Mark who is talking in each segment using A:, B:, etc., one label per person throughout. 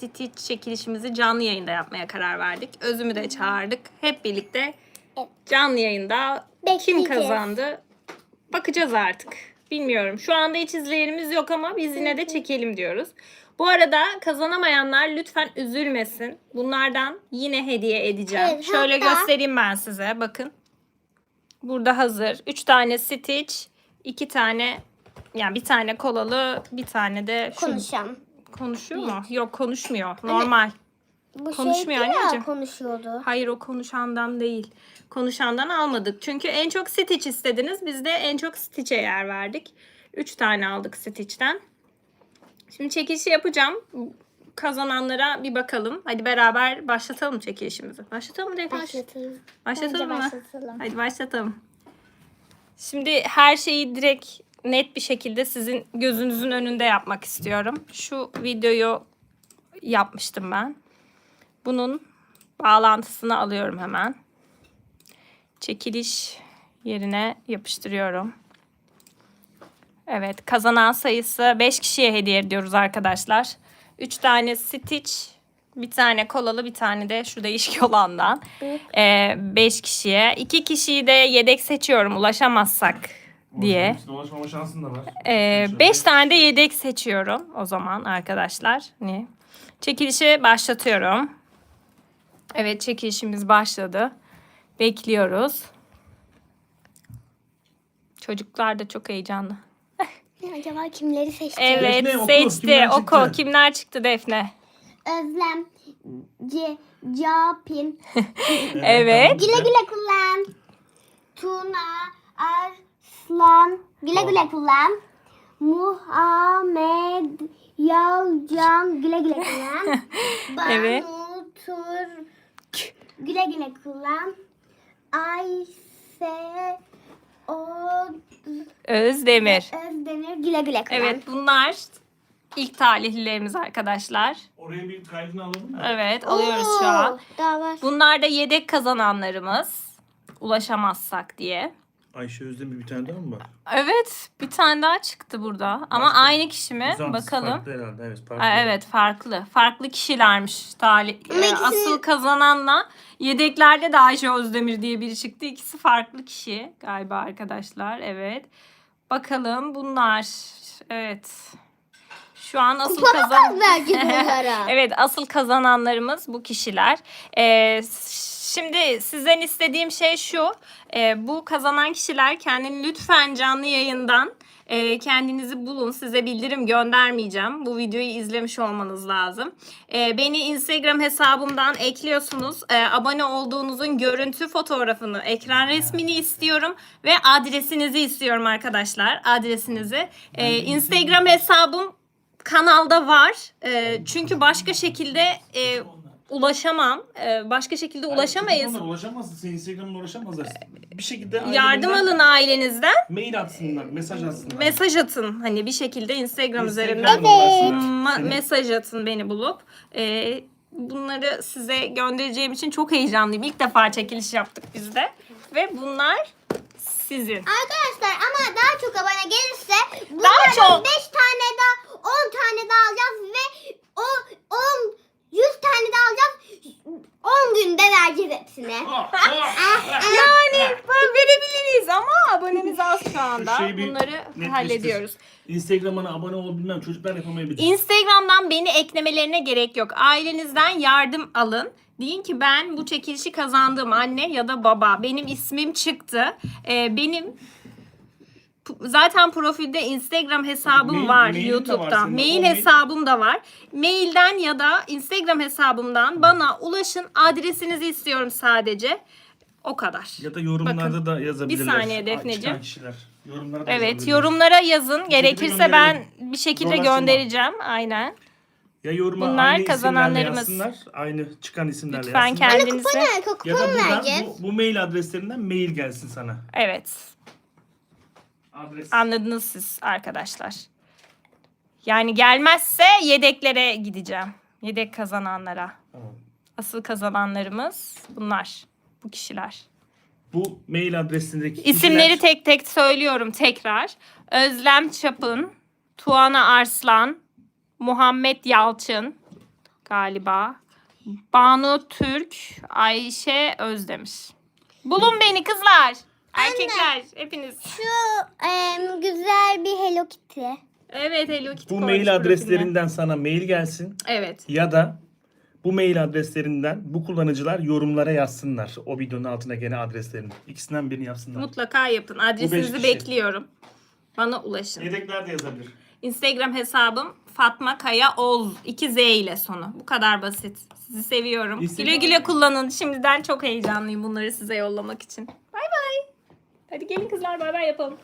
A: Stitch çekilişimizi canlı yayında yapmaya karar verdik. Özümü de çağırdık. Hep birlikte canlı yayında kim
B: Bekleyeceğiz.
A: kazandı bakacağız artık. Bilmiyorum. Şu anda hiç izleyenimiz yok ama biz yine de çekelim diyoruz. Bu arada kazanamayanlar lütfen üzülmesin. Bunlardan yine hediye edeceğim.
B: Evet,
A: Şöyle
B: hatta-
A: göstereyim ben size. Bakın. Burada hazır. 3 tane Stitch, 2 tane yani bir tane kolalı, bir tane de şu
B: Konuşan.
A: Konuşuyor mu? Yok konuşmuyor. Normal.
B: Bu
A: Konuşmuyor
B: şeydi ya,
A: anneciğim.
B: konuşuyordu.
A: Hayır o konuşandan değil. Konuşandan almadık. Çünkü en çok Stitch istediniz. Biz de en çok Stitch'e yer verdik. 3 tane aldık Stitch'ten. Şimdi çekilişi yapacağım. Kazananlara bir bakalım. Hadi beraber başlatalım çekilişimizi. Başlatalım mı Defne?
B: Başlatalım.
A: Başlatalım
B: Bence
A: mı?
B: başlatalım.
A: Hadi başlatalım. Şimdi her şeyi direkt net bir şekilde sizin gözünüzün önünde yapmak istiyorum. Şu videoyu yapmıştım ben. Bunun bağlantısını alıyorum hemen. Çekiliş yerine yapıştırıyorum. Evet, kazanan sayısı 5 kişiye hediye ediyoruz arkadaşlar. 3 tane Stitch, bir tane kolalı, bir tane de şu değişik olandan. 5 kişiye. 2 kişiyi de yedek seçiyorum ulaşamazsak diye.
C: Ulaşmama şansın da var.
A: 5 tane de yedek seçiyorum o zaman arkadaşlar. Hani çekilişi başlatıyorum. Evet çekilişimiz başladı. Bekliyoruz. Çocuklar da çok heyecanlı.
B: Acaba kimleri seçti?
A: Evet
C: Defne, oku.
A: seçti.
C: Kimler
A: Oku.
C: çıktı?
A: Kimler çıktı Defne?
B: Özlem, C, Capin,
A: Evet.
B: güle güle kullan. Tuna, Arslan, güle güle kullan. Muhammed, Yalcan, güle güle kullan. Banu,
A: Evet.
B: Tur, güle güle kullan. Ayse, Od,
A: Özdemir.
B: Özdemir, güle güle kullan.
A: Evet bunlar ilk talihlilerimiz arkadaşlar.
C: Oraya bir kaydını alalım mı?
A: Evet alıyoruz şu an.
B: Oo, Daha var.
A: Bunlar da yedek kazananlarımız. Ulaşamazsak diye.
C: Ayşe Özdemir bir tane daha mı var?
A: Evet bir tane daha çıktı burada. Ama
C: Başka.
A: aynı kişi mi?
C: Uzantısı
A: Bakalım.
C: Farklı herhalde evet. Farklı.
A: Aa, evet farklı. Farklı kişilermiş.
B: Ama
A: Ee,
B: ikisi-
A: asıl kazananla yedeklerde de Ayşe Özdemir diye biri çıktı. İkisi farklı kişi galiba arkadaşlar. Evet. Bakalım bunlar. Evet. Şu an asıl
B: Kupa
A: kazan
B: mı belki bunlara?
A: Evet asıl kazananlarımız bu kişiler. Ee, şimdi sizden istediğim şey şu. Ee, bu kazanan kişiler kendini lütfen canlı yayından e, kendinizi bulun. Size bildirim göndermeyeceğim. Bu videoyu izlemiş olmanız lazım. Ee, beni Instagram hesabımdan ekliyorsunuz. Ee, abone olduğunuzun görüntü fotoğrafını, ekran resmini istiyorum ve adresinizi istiyorum arkadaşlar. Adresinizi. Ee, Instagram hesabım kanalda var. Ee, çünkü başka şekilde e, ulaşamam. Ee, başka şekilde ulaşamayız.
C: Onlar ulaşamazsın. Senin Instagram'la ulaşamazlar. Bir şekilde
A: Yardım alın ailenizden.
C: Mail atsınlar, mesaj atsınlar.
A: Mesaj atın. Hani bir şekilde Instagram üzerinden ma-
C: Senin-
A: mesaj atın beni bulup. Ee, bunları size göndereceğim için çok heyecanlıyım. İlk defa çekiliş yaptık biz de. Ve bunlar sizin.
B: Arkadaşlar ama daha çok abone gelirse
A: Daha
B: bunlardan
A: çok.
B: 5 tane daha 10 tane daha alacağız ve o 10 100 tane daha alacağız. 10 günde vereceğiz hepsini.
C: Ah, ah, ah.
A: Yani verebiliriz ama abonemiz az şu anda.
C: Şey bir
A: Bunları
C: netleştir.
A: hallediyoruz.
C: Instagram'ına abone ol bilmem çocuklar yapamayabilir.
A: Instagram'dan beni eklemelerine gerek yok. Ailenizden yardım alın. Deyin ki ben bu çekilişi kazandım anne ya da baba. Benim ismim çıktı. Ee, benim zaten profilde Instagram hesabım
C: Mail-
A: var
C: var
A: YouTube'da.
C: senin.
A: Mail
C: O mail-
A: hesabım da var. Mailden ya da Instagram hesabımdan bana ulaşın. Adresinizi istiyorum sadece. O kadar.
C: Ya da yorumlarda da yazabilirler.
A: saniye
C: Aa,
A: Defneciğim.
C: Yorumlara da
A: Evet yorumlara yazın. Gerekirse ben bir şekilde göndereceğim. Aynen.
C: Ya yoruma
A: Bunlar
C: aynı
A: kazananlarımız.
C: yazsınlar. Aynı çıkan isimlerle
A: Lütfen
C: yazsınlar.
A: kendinize.
B: Kupa ne? Kupa
C: Ya da buradan bu, bu mail adreslerinden mail gelsin sana.
A: Evet.
C: Adres.
A: Anladınız siz arkadaşlar. Yani gelmezse yedeklere gideceğim. Yedek kazananlara.
C: Tamam.
A: Asıl kazananlarımız bunlar. Bu kişiler.
C: Bu mail adresindeki
A: İsimleri
C: kişiler-
A: tek tek söylüyorum tekrar. Özlem Çapın, Tuana Arslan, Muhammed Yalçın, galiba. Banu Türk, Ayşe Özdemir. Bulun beni kızlar. Erkekler hepiniz.
B: Şu em, güzel bir Hello Kitty.
A: Evet Hello Kitty
C: Bu
A: koymuş
C: mail
A: profiline.
C: adreslerinden sana mail gelsin.
A: Evet.
C: Ya da bu mail adreslerinden bu kullanıcılar yorumlara yazsınlar. O videonun altına gene adreslerini. İkisinden birini yapsınlar.
A: Mutlaka yapın. Adresinizi
C: kişi.
A: bekliyorum. Bana ulaşın.
C: Yedekler de yazabilir.
A: Instagram hesabım Fatma Kaya Oz. 2 Z ile sonu. Bu kadar basit. Sizi seviyorum.
C: Instagram-
A: Güle güle kullanın. Şimdiden çok heyecanlıyım bunları size yollamak için. Hadi gelin kızlar bay bay yapalım.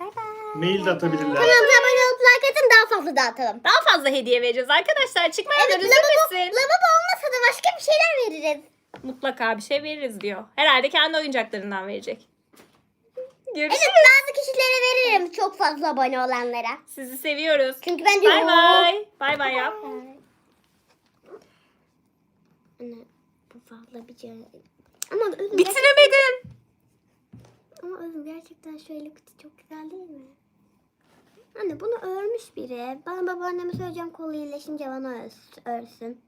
B: Bay bay.
C: Mail de atabilirler.
B: Kanalımıza abone olup like atın daha fazla dağıtalım.
A: Daha fazla hediye vereceğiz arkadaşlar. Çıkmayanlar
B: Evet lavabo,
A: üzülmesin.
B: lavabo olmasa da başka bir şeyler veririz.
A: Mutlaka bir şey veririz diyor. Herhalde kendi oyuncaklarından verecek. Görüşürüz.
B: Evet bazı kişilere veririm çok fazla abone olanlara.
A: Sizi seviyoruz.
B: Çünkü bence
A: Bay bay. Bay bay yap.
B: Anne bu fazla bir şey. Ama
A: Bitiremedin.
B: Ama özüm gerçekten şu Hello Kitty çok güzel değil mi? Anne bunu örmüş biri. Ben babaanneme söyleyeceğim kolu iyileşince bana örs- örsün.